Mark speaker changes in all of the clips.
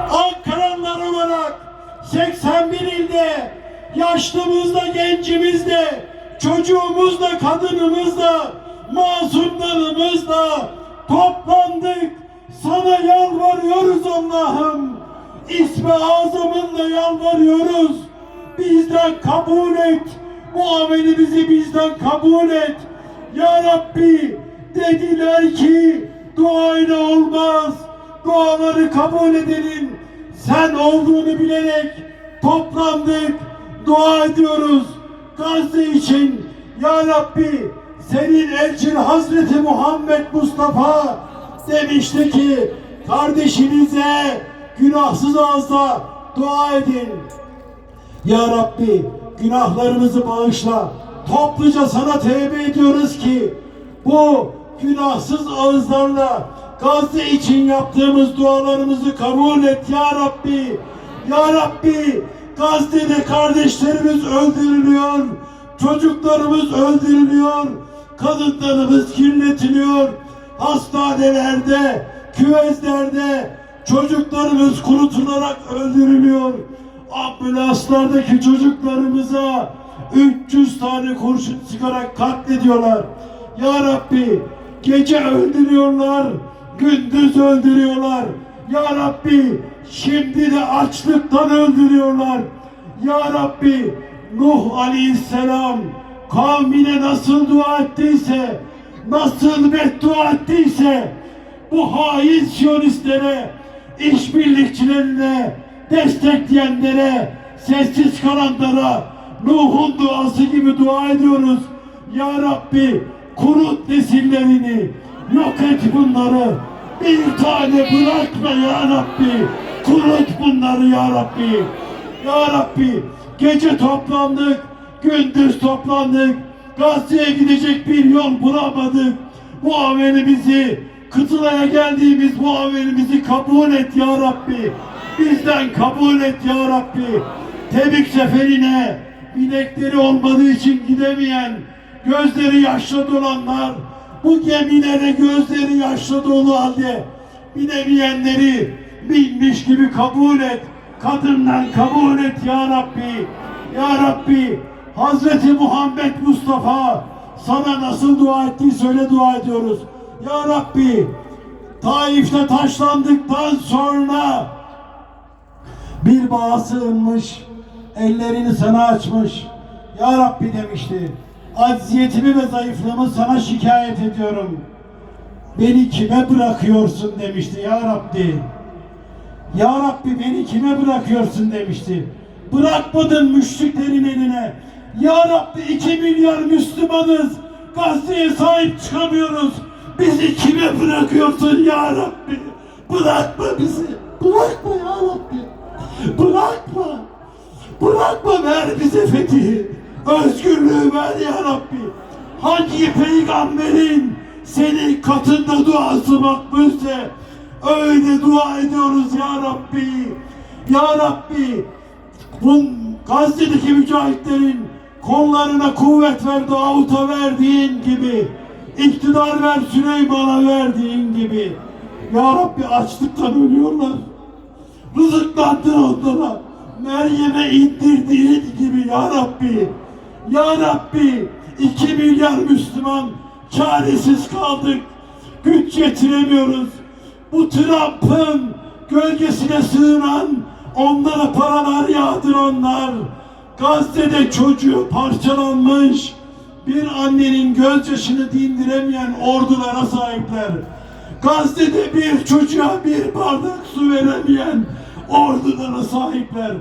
Speaker 1: Ankaralılar olarak 81 ilde yaşlımızda, gencimizde, çocuğumuzda, kadınımızda, masumlarımızla toplandık. Sana yalvarıyoruz Allah'ım. İsmi azamınla yalvarıyoruz. Bizden kabul et. Bu amelimizi bizden kabul et. Ya Rabbi dediler ki duayla olmaz. Duaları kabul edelim. Sen olduğunu bilerek toplandık. Dua ediyoruz. Gazze için Ya Rabbi senin elçin Hazreti Muhammed Mustafa demişti ki kardeşinize günahsız ağızla dua edin. Ya Rabbi günahlarımızı bağışla. Topluca sana tevbe ediyoruz ki bu günahsız ağızlarla Gazze için yaptığımız dualarımızı kabul et ya Rabbi. Ya Rabbi Gazze'de kardeşlerimiz öldürülüyor. Çocuklarımız öldürülüyor. Kadınlarımız kirletiliyor. Hastanelerde, küvezlerde çocuklarımız kurutularak öldürülüyor ambulanslardaki çocuklarımıza 300 tane kurşun sıkarak katlediyorlar. Ya Rabbi gece öldürüyorlar, gündüz öldürüyorlar. Ya Rabbi şimdi de açlıktan öldürüyorlar. Ya Rabbi Nuh Aleyhisselam kavmine nasıl dua ettiyse, nasıl beddua ettiyse bu hain siyonistlere, işbirlikçilerine, destekleyenlere, sessiz kalanlara Nuh'un duası gibi dua ediyoruz. Ya Rabbi kurut nesillerini, yok et bunları. Bir tane bırakma ya Rabbi. Kurut bunları ya Rabbi. Ya Rabbi gece toplandık, gündüz toplandık. Gazze'ye gidecek bir yol bulamadık. Bu amelimizi, kıtılaya geldiğimiz bu amelimizi kabul et ya Rabbi. Bizden kabul et ya Rabbi. Tebük seferine bilekleri olmadığı için gidemeyen, gözleri yaşlı dolanlar, bu gemilere gözleri yaşlı dolu halde binemeyenleri binmiş gibi kabul et. Kadından kabul et ya Rabbi. Ya Rabbi Hazreti Muhammed Mustafa sana nasıl dua ettiyse öyle dua ediyoruz. Ya Rabbi Taif'te taşlandıktan sonra bir bağa sığınmış, ellerini sana açmış. Ya Rabbi demişti. Acziyetimi ve zayıflığımı sana şikayet ediyorum. Beni kime bırakıyorsun demişti ya Rabbi. Ya Rabbi beni kime bırakıyorsun demişti. Bırakmadın müşriklerin eline. Ya Rabbi iki milyar Müslümanız. Gazze'ye sahip çıkamıyoruz. Bizi kime bırakıyorsun ya Rabbi? Bırakma bizi. Bırakma ya Rabbi. Bırakma. Bırakma ver bize fethi. Özgürlüğü ver ya Rabbi. Hangi peygamberin senin katında duası makbulse öyle dua ediyoruz ya Rabbi. Ya Rabbi bu Gazze'deki mücahitlerin kollarına kuvvet ver Davut'a verdiğin gibi iktidar ver Süleyman'a verdiğin gibi Ya Rabbi açlıktan ölüyorlar rızıklandır onlara Meryem'e indirdiğin gibi ya Rabbi Ya Rabbi iki milyar Müslüman çaresiz kaldık güç yetiremiyoruz bu Trump'ın gölgesine sığınan onlara paralar yağdıranlar Gazze'de çocuğu parçalanmış bir annenin gözyaşını dindiremeyen ordulara sahipler. Gazze'de bir çocuğa bir bardak su veremeyen ordulara sahipler.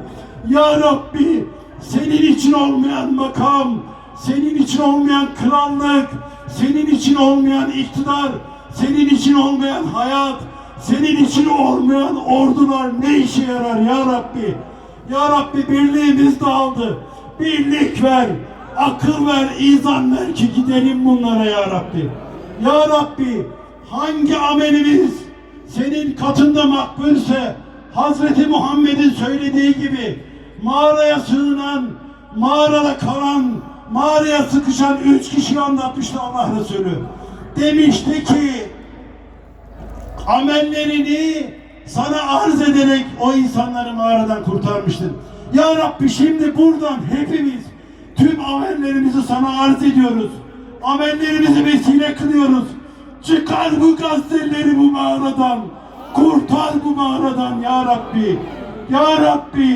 Speaker 1: Ya Rabbi senin için olmayan makam, senin için olmayan krallık, senin için olmayan iktidar, senin için olmayan hayat, senin için olmayan ordular ne işe yarar ya Rabbi? Ya Rabbi birliğimiz dağıldı. Birlik ver, akıl ver, izan ver ki gidelim bunlara ya Rabbi. Ya Rabbi hangi amelimiz senin katında makbulse Hazreti Muhammed'in söylediği gibi mağaraya sığınan, mağarada kalan, mağaraya sıkışan üç kişi anlatmıştı Allah Resulü. Demişti ki amellerini sana arz ederek o insanları mağaradan kurtarmıştın. Ya Rabbi şimdi buradan hepimiz tüm amellerimizi sana arz ediyoruz. Amellerimizi vesile kılıyoruz. Çıkar bu gazeteleri bu mağaradan. Kurtar bu mağaradan ya Rabbi. Ya Rabbi